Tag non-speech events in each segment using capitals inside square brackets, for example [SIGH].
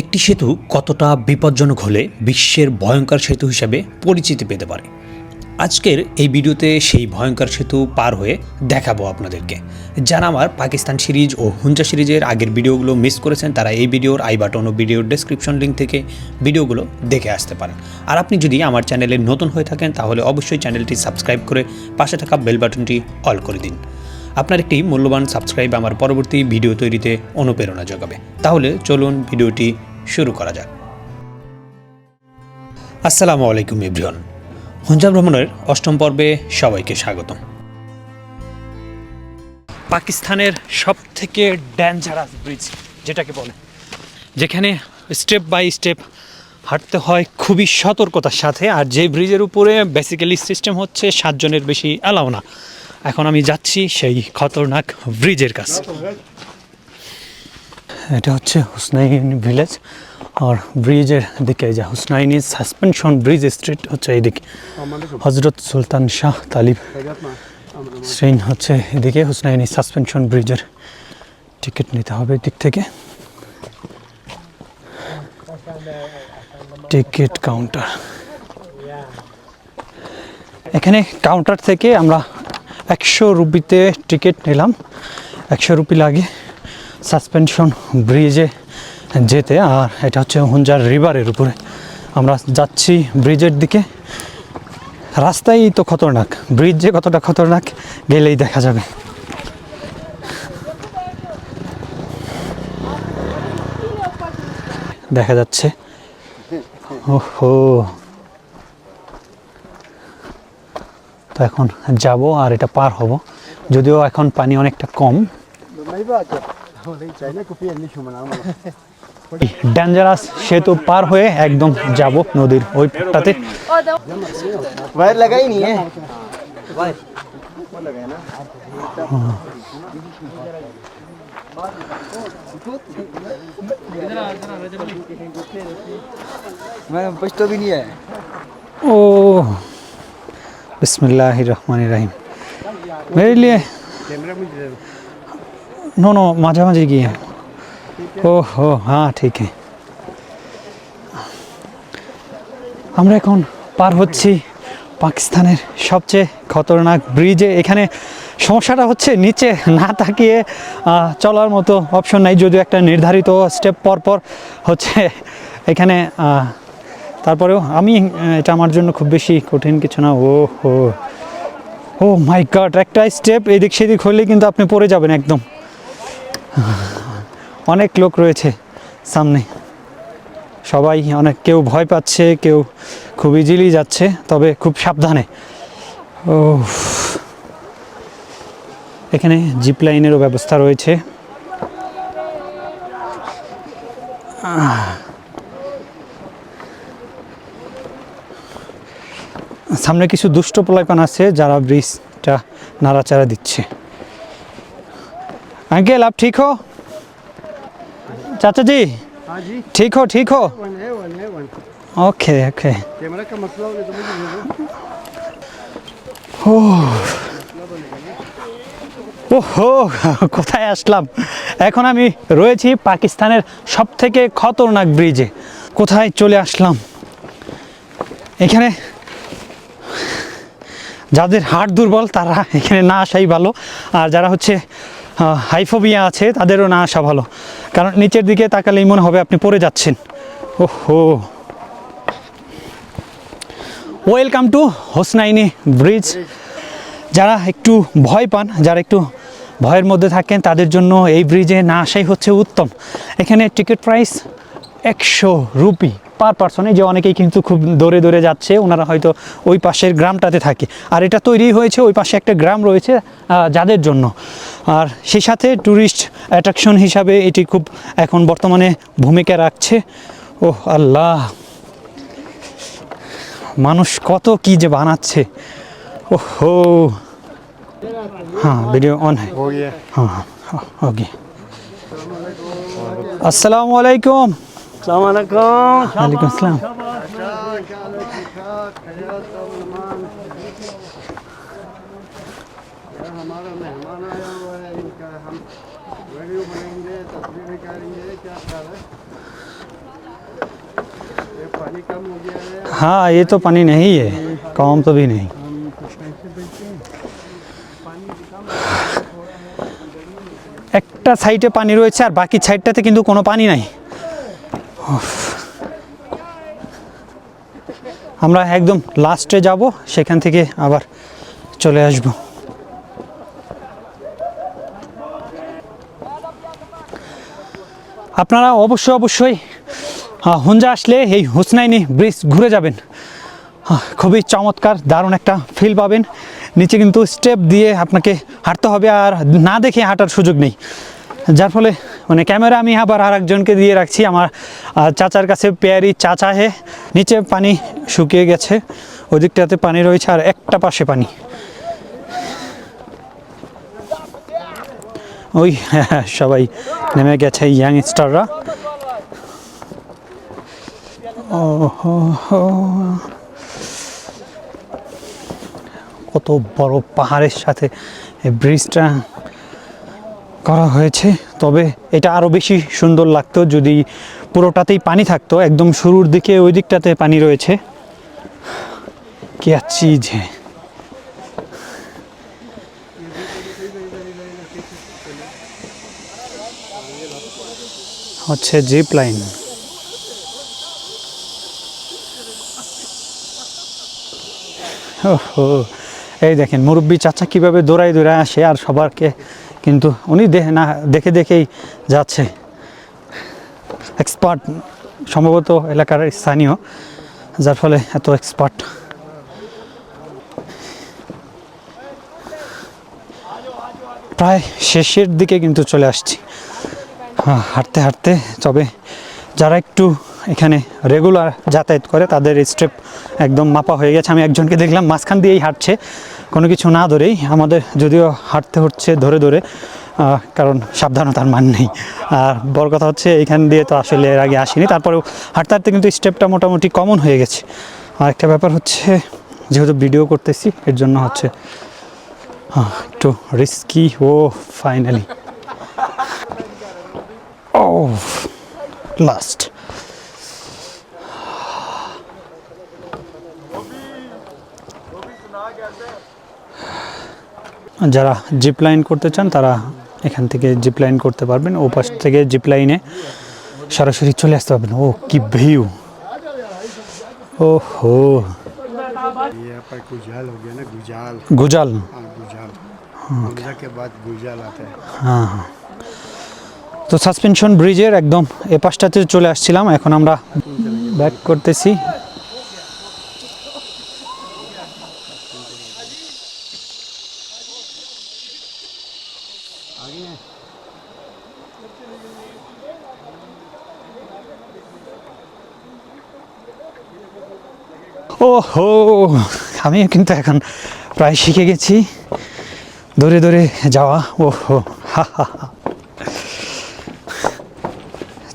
একটি সেতু কতটা বিপজ্জনক হলে বিশ্বের ভয়ঙ্কর সেতু হিসাবে পরিচিতি পেতে পারে? আজকের এই ভিডিওতে সেই ভয়ঙ্কর সেতু পার হয়ে দেখাবো আপনাদেরকে। যারা আমার পাকিস্তান সিরিজ ও হুঞ্জা সিরিজের আগের ভিডিওগুলো মিস করেছেন, তারা এই ভিডিওর আই বাটন ও ভিডিওর ডেসক্রিপশন লিঙ্ক থেকে ভিডিওগুলো দেখে আসতে পারেন। আর আপনি যদি আমার চ্যানেলে নতুন হয়ে থাকেন, তাহলে অবশ্যই চ্যানেলটি সাবস্ক্রাইব করে পাশে থাকা বেল বাটনটি অল করে দিন। আপনার একটি মূল্যবান সাবস্ক্রাইব আমার পরবর্তী ভিডিও তৈরিতে অনুপ্রেরণা যোগাবে। তাহলে চলুন ভিডিওটি শুরু করা যাক। আসসালামু আলাইকুম এভরিওয়ান। হুঞ্জা ভ্রমণের অষ্টম পর্বে সবাইকে স্বাগতম। পাকিস্তানের সব থেকে ডেঞ্জারাস ব্রিজ যেটাকে বলে, যেখানে স্টেপ বাই স্টেপ হাঁটতে হয় খুবই সতর্কতার সাথে, আর যে ব্রিজের উপরে বেসিক্যালি সিস্টেম হচ্ছে, সাতজনের বেশি অ্যালাও না। এখন আমি যাচ্ছি সেই খতরনাক ব্রিজের কাছে। এটা হচ্ছে হুসনাইন ভিলেজ, আর ব্রিজের দিকে যে হুসনাইনি সাসপেনশন ব্রিজ স্ট্রিট হচ্ছে এইদিকে। হজরত সুলতান শাহ তালিব শ্রেণ হচ্ছে এদিকে হুসনাইনি সাসপেনশন ব্রিজের টিকিট নিতে হবে দিক থেকে। Ticket counter. এখানে কাউন্টার থেকে আমরা একশো রুপিতে টিকিট নিলাম। একশো রুপি লাগে সাসপেনশন ব্রিজে যেতে, আর এটা হচ্ছে হুঞ্জার রিভারের উপরে। আমরা যাচ্ছি ব্রিজের দিকে। রাস্তাই তো খতরনাক, ব্রিজ যে কতটা খতরনাক গেলেই দেখা যাবে। দেখা যাচ্ছে। ওহো তো এখন যাব আর এটা পার হব যদিও এখন পানি অনেকটা কম ডেঞ্জারাস সেতু পার হয়ে একদম যাব নদীর ওই পাটটাতে वायर लगा ही नहीं है मैं पछतो भी नहीं है ও বিসমুল্লাহ রহমান রাহিম। মেরিলিয়ে নো নো, মাঝামাঝি গিয়ে। ও হো হ্যাঁ ঠিক আমরা এখন পার হচ্ছি পাকিস্তানের সবচেয়ে খতরনাক ব্রিজে। এখানে সমস্যাটা হচ্ছে নিচে না তাকিয়ে চলার মতো অপশন নাই, যদিও একটা নির্ধারিত স্টেপ পর পর হচ্ছে এখানে তারপরেও আমি এটা আমার জন্য খুব বেশি কঠিন কিছু না। ও হো ও মাই গড একটা স্টেপ এদিক সেদিক হলেই কিন্তু আপনি পড়ে যাবেন একদম। অনেক লোক রয়েছে সামনে। সবাই অনেক, কেউ ভয় পাচ্ছে, কেউ খুব ইজিলি যাচ্ছে, তবে খুব সাবধানে। ও এখানে জিপ লাইনেরও ব্যবস্থা রয়েছে। আহ। সামনে কিছু দুষ্ট পোলাইপান আছে যারা ব্রিজটা নাড়াচাড়া দিচ্ছে अंकल आप ठीक हो चाचा जी हाँ जी ठीक हो ठीक हो वन है वन है वन ओके ओके कैमरा का मसला हो गया तो मुझे भेजो ওহো কোথায় আসলাম এখন আমি রয়েছি পাকিস্তানের সব থেকে খতরনাক ব্রিজে কোথায় চলে আসলাম এখানে যাদের হাড় দুর্বল, তারা এখানে না আসাই ভালো। আর যারা হচ্ছে হাইফোবিয়া আছে, তাদেরও না আসা ভালো। কারণ নিচের দিকে তাকালেই মনে হবে আপনি পড়ে যাচ্ছেন। ওহো। ওয়েলকাম টু হোসনাইনি ব্রিজ। যারা একটু ভয় পান, যারা একটু ভয়ের মধ্যে থাকেন, তাদের জন্য এই ব্রিজে না আসাই হচ্ছে উত্তম। এখানে টিকিট প্রাইস একশো রুপি। পার পারসন যে অনেকেই কিন্তু খুব দৌড়ে দৌড়ে যাচ্ছে ওনারা হয়তো ওই পাশের গ্রামটাতে থাকে। আর এটা তৈরি হয়েছে ওই পাশে একটা গ্রাম রয়েছে যাদের জন্য। আর সেই সাথে ট্যুরিস্ট অ্যাট্রাকশন হিসাবে এটি খুব এখন বর্তমানে ভূমিকা রাখছে। ও আল্লাহ! মানুষ কত কি যে বানাচ্ছে। ওহো হ্যাঁ ভিডিও অন oh, হ্যাঁ। হ্যাঁ, হ্যাঁ ওকে আসসালামু আলাইকুম। ओके अस्सलाम वालेकुम सलाम अलैकुम वालेकुम अस्सलाम हमारा मेहमान आया हुआ है इनका हम वीडियो बनाएंगे तस्वीरें करेंगे क्या ख्याल है पानी कम हो गया है हाँ ये तो पानी नहीं है कम तो भी नहीं हम कुछ टाइम से बेचते हैं पानी भी कम একটা সাইডে পানি রয়েছে আর বাকি সাইডটাতে কিন্তু কোনো পানি নাই উফ। আমরা একদম লাস্টে যাব, সেখান থেকে আবার চলে আসব। আপনারা অবশ্যই অবশ্যই হুঞ্জা আসলে এই হুসনাইনি ব্রিজ ঘুরে যাবেন। খুবই চমৎকার, দারুণ একটা ফিল পাবেন। নিচে কিন্তু স্টেপ দিয়ে আপনাকে হাঁটতে হবে আর না দেখে হাঁটার সুযোগ নেই। যার ফলে মানে ক্যামেরা আমি আবার আর একজনকে দিয়ে রাখছি। আমার চাচার কাছে পেয়ারি চাচা হে। নিচে পানি শুকিয়ে গেছে ওই দিকটাতে পানি রয়েছে আর একটা পাশে পানি। ওই, [LAUGHS] সবাই নেমে গেছে হো হো। কত বড় পাহাড়ের সাথে ব্রিজটা করা হয়েছে। তবে এটা আরও বেশি সুন্দর লাগতো যদি পুরোটাতেই পানি থাকতো। একদম শুরুর দিকে ওই দিকটাতে পানি রয়েছে। কি চিজ হ্যাঁ হচ্ছে জিপ লাইন। এই দেখেন, মুরব্বী চাচা কীভাবে দৌড়ায় দৌড়ায় আসে আর সবারকে কিন্তু উনি দেখে না দেখে দেখেই যাচ্ছে। এক্সপার্ট সম্ভবত এলাকার স্থানীয় যার ফলে এত এক্সপার্ট। প্রায় শেষের দিকে কিন্তু চলে আসছি। হ্যাঁ, হাঁটতে হাঁটতে তবে যারা একটু এখানে রেগুলার যাতায়াত করে তাদের স্টেপ একদম মাপা হয়ে গেছে। আমি একজনকে দেখলাম মাঝখান দিয়েই হাঁটছে। কোনো কিছু না ধরেই আমাদের যদিও হাঁটতে হচ্ছে ধরে ধরে কারণ সাবধানতার মান নেই। আর বড় কথা হচ্ছে এইখান দিয়ে তো আসলে এর আগে আসিনি, তারপরেও হাঁটতে হাঁটতে কিন্তু স্টেপটা মোটামুটি কমন হয়ে গেছে। আর একটা ব্যাপার হচ্ছে, যেহেতু ভিডিও করতেছি, এর জন্য হচ্ছে একটু রিস্কি ও ফাইনালি ও লাস্ট যারা জিপ লাইন করতে চান, তারা এখান থেকে জিপ লাইন করতে পারবেন। ও পাশ থেকে জিপ লাইনে সরাসরি চলে আসতে পারবেন। ও, কি ভিউ ও হো গুজাল। হ্যাঁ, হ্যাঁ। তো সাসপেনশন ব্রিজের একদম এ পাশটাতে চলে আসছিলাম। এখন আমরা ব্যাক করতেছি। ও হো আমি কিন্তু এখন প্রায় শিখে গেছি। ধরে ধরে যাওয়া ও হো, হা হা।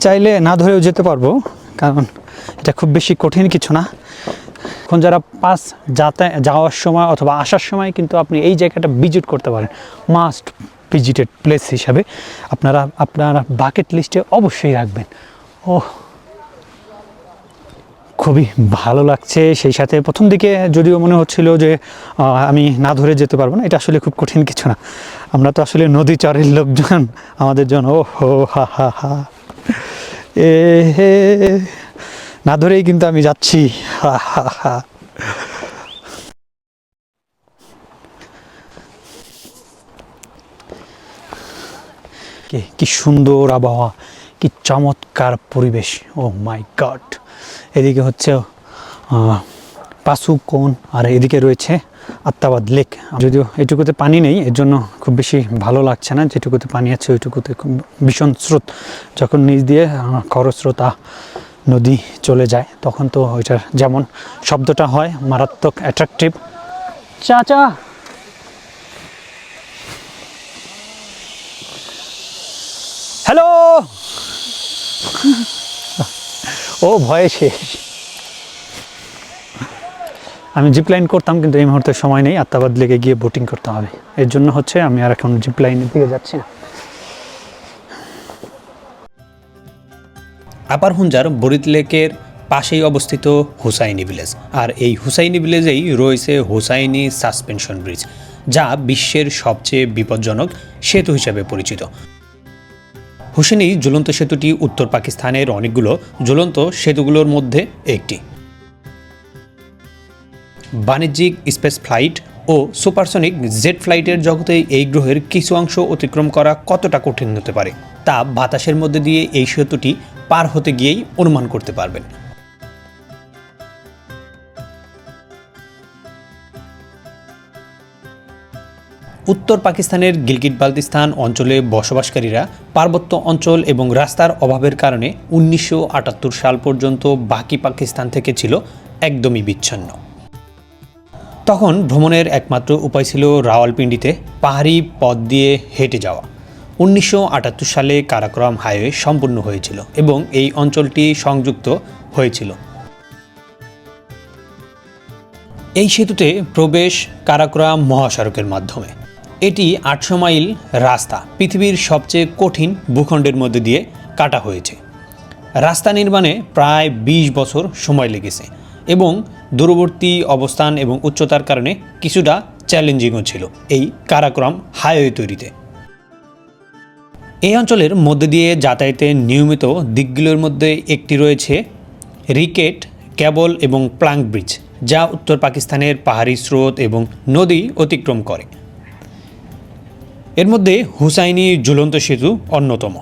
চাইলে না ধরেও যেতে পারব, কারণ এটা খুব বেশি কঠিন কিছু না। এখন যারা পাস যাতে, যাওয়ার সময় অথবা আসার সময় কিন্তু আপনি এই জায়গাটা ভিজিট করতে পারেন। মাস্ট ভিজিটেড প্লেস হিসাবে। আপনারা আপনারা বাকেট লিস্টে অবশ্যই রাখবেন। ও খুবই ভালো লাগছে সেই সাথে। প্রথম দিকে যদিও মনে হচ্ছিল যে আমি না ধরে যেতে পারব না, এটা আসলে খুব কঠিন কিছু না। আমরা তো আসলে নদী চরের লোকজন, আমাদের জন্য ও হো, হা হা হা। এ, হে, না ধরেই কিন্তু আমি যাচ্ছি, হা হা হা। কি সুন্দর আবহাওয়া, কি চমৎকার পরিবেশ, ও মাই গড। এদিকে হচ্ছে আহ, পাসু কোন আর এদিকে রয়েছে আত্মাবাদ লেক। যদিও এটুকুতে পানি নেই এর জন্য খুব বেশি ভালো লাগছে না। যেটুকুতে পানি আছে ওইটুকুতে খুব ভীষণ স্রোত। যখন নিচ দিয়ে খরস্রোতা নদী চলে যায় তখন তো ওইটার যেমন শব্দটা হয় মারাত্মক অ্যাট্রাকটিভ চাচা! হ্যালো! [LAUGHS] ও ভয়ে শেষ। আমি জিপ লাইন করতাম কিন্তু এই মুহূর্তে সময় নেই আত্মাবাদ লেগে গিয়ে বোটিং করতে হবে। এর জন্য হচ্ছে আমি আর এখন জিপ লাইনের দিকে যাচ্ছি না। আপার হুঞ্জার বরিত লেকের পাশেই অবস্থিত হুসাইনি ভিলেজ। আর এই হুসাইনি ভিলেজেই রয়েছে হুসাইনি সাসপেনশন ব্রিজ যা বিশ্বের সবচেয়ে বিপজ্জনক সেতু হিসেবে পরিচিত। হুসেনি জ্বলন্ত সেতুটি উত্তর পাকিস্তানের অনেকগুলো জ্বলন্ত সেতুগুলোর মধ্যে একটি। বাণিজ্যিক স্পেস ফ্লাইট ও সুপারসনিক জেট ফ্লাইটের জগতে এই গ্রহের কিছু অংশ অতিক্রম করা কতটা কঠিন হতে পারে, তা বাতাসের মধ্যে দিয়ে এই সেতুটি পার হতে গিয়েই অনুমান করতে পারবেন। উত্তর পাকিস্তানের গিলগিট বালতিস্তান অঞ্চলে বসবাসকারীরা পার্বত্য অঞ্চল এবং রাস্তার অভাবের কারণে উনিশশো আটাত্তর সাল পর্যন্ত বাকি পাকিস্তান থেকে ছিল একদমই বিচ্ছিন্ন। তখন ভ্রমণের একমাত্র উপায় ছিল রাওয়ালপিন্ডিতে পাহাড়ি পথ দিয়ে হেঁটে যাওয়া। উনিশশো আটাত্তর সালে কারাকরম হাইওয়ে সম্পূর্ণ হয়েছিল এবং এই অঞ্চলটি সংযুক্ত হয়েছিল। এই সেতুতে প্রবেশ কারাকোরাম মহাসড়কের মাধ্যমে। এটি আটশো মাইল রাস্তা, পৃথিবীর সবচেয়ে কঠিন ভূখণ্ডের মধ্যে দিয়ে কাটা হয়েছে। রাস্তা নির্মাণে প্রায় ২০ বছর সময় লেগেছে এবং দূরবর্তী অবস্থান এবং উচ্চতার কারণে কিছুটা চ্যালেঞ্জিংও ছিল এই কারাক্রম হাইওয়ে তৈরিতে। এই অঞ্চলের মধ্যে দিয়ে যাতায়াতের নিয়মিত দিকগুলোর মধ্যে একটি রয়েছে রিকেট, ক্যাবল এবং প্লাঙ্ক ব্রিজ, যা উত্তর পাকিস্তানের পাহাড়ি স্রোত এবং নদী অতিক্রম করে। এর মধ্যে হুসাইনি ঝুলন্ত সেতু অন্যতম।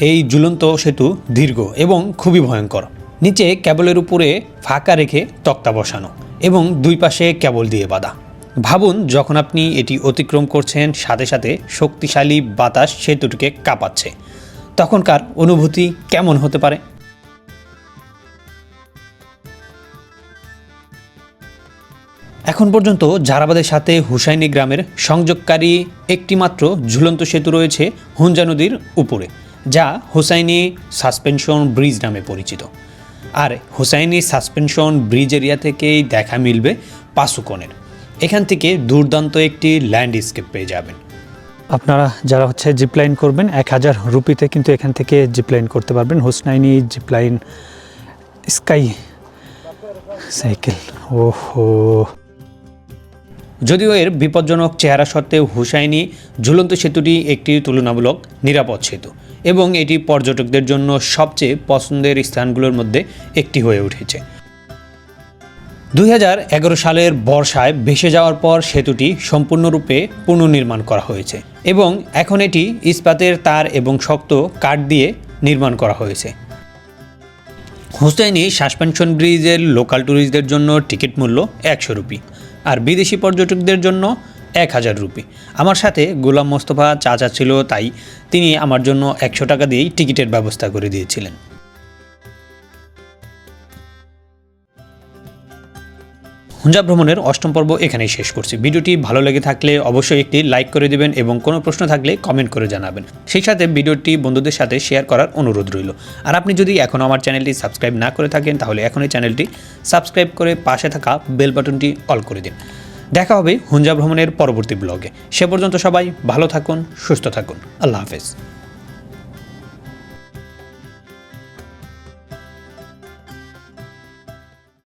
এই ঝুলন্ত সেতু দীর্ঘ এবং খুবই ভয়ঙ্কর। নিচে কেবলের উপরে ফাঁকা রেখে তক্তা বসানো এবং দুই পাশে কেবল দিয়ে বাঁধা। ভাবুন, যখন আপনি এটি অতিক্রম করছেন, সাথে সাথে শক্তিশালী বাতাস সেতুটিকে কাঁপাচ্ছে। তখনকার অনুভূতি কেমন হতে পারে? এখন পর্যন্ত জারাবাদের সাথে হুসাইনি গ্রামের সংযোগকারী একটিমাত্র ঝুলন্ত সেতু রয়েছে হুঞ্জা নদীর উপরে, যা হুসাইনি সাসপেনশন ব্রিজ নামে পরিচিত। আর হুসাইনি সাসপেনশন ব্রিজ এরিয়া থেকেই দেখা মিলবে পাসুকনের। এখান থেকে দুর্দান্ত একটি ল্যান্ডস্কেপ পেয়ে যাবেন। আপনারা যারা হচ্ছে জিপলাইন করবেন, এক হাজার রুপিতে কিন্তু এখান থেকে জিপলাইন করতে পারবেন। হোসনাইনি জিপলাইন স্কাই সাইকেল ওহো। যদিও এর বিপজ্জনক চেহারা সত্ত্বেও হুসাইনি ঝুলন্ত সেতুটি একটি তুলনামূলক নিরাপদ সেতু এবং এটি পর্যটকদের জন্য সবচেয়ে পছন্দের স্থানগুলোর মধ্যে একটি হয়ে উঠেছে। দুই হাজার এগারো সালের বর্ষায় ভেসে যাওয়ার পর সেতুটি সম্পূর্ণরূপে পুনর্নির্মাণ করা হয়েছে এবং এখন এটি ইস্পাতের তার এবং শক্ত কাঠ দিয়ে নির্মাণ করা হয়েছে। হুসাইনি সাসপেনশন ব্রিজের লোকাল ট্যুরিস্টদের জন্য টিকিট মূল্য একশো রুপি। আর বিদেশি পর্যটকদের জন্য এক হাজার রুপি। আমার সাথে গোলাম মোস্তফা চাচা ছিল, তাই তিনি আমার জন্য একশো টাকা দিয়েই টিকিটের ব্যবস্থা করে দিয়েছিলেন। হুঞ্জা ভ্রমণের অষ্টম পর্ব এখানেই শেষ করছি। ভিডিওটি ভালো লেগে থাকলে অবশ্যই একটি লাইক করে দিবেন এবং কোনো প্রশ্ন থাকলে কমেন্ট করে জানাবেন। সেই সাথে ভিডিওটি বন্ধুদের সাথে শেয়ার করার অনুরোধ রইল। আর আপনি যদি এখনও আমার চ্যানেলটি সাবস্ক্রাইব না করে থাকেন, তাহলে এখনই চ্যানেলটি সাবস্ক্রাইব করে পাশে থাকা বেল বাটনটি অল করে দিন। দেখা হবে হুঞ্জা ভ্রমণের পরবর্তী ব্লগে। সে পর্যন্ত সবাই ভালো থাকুন, সুস্থ থাকুন। আল্লাহ হাফেজ।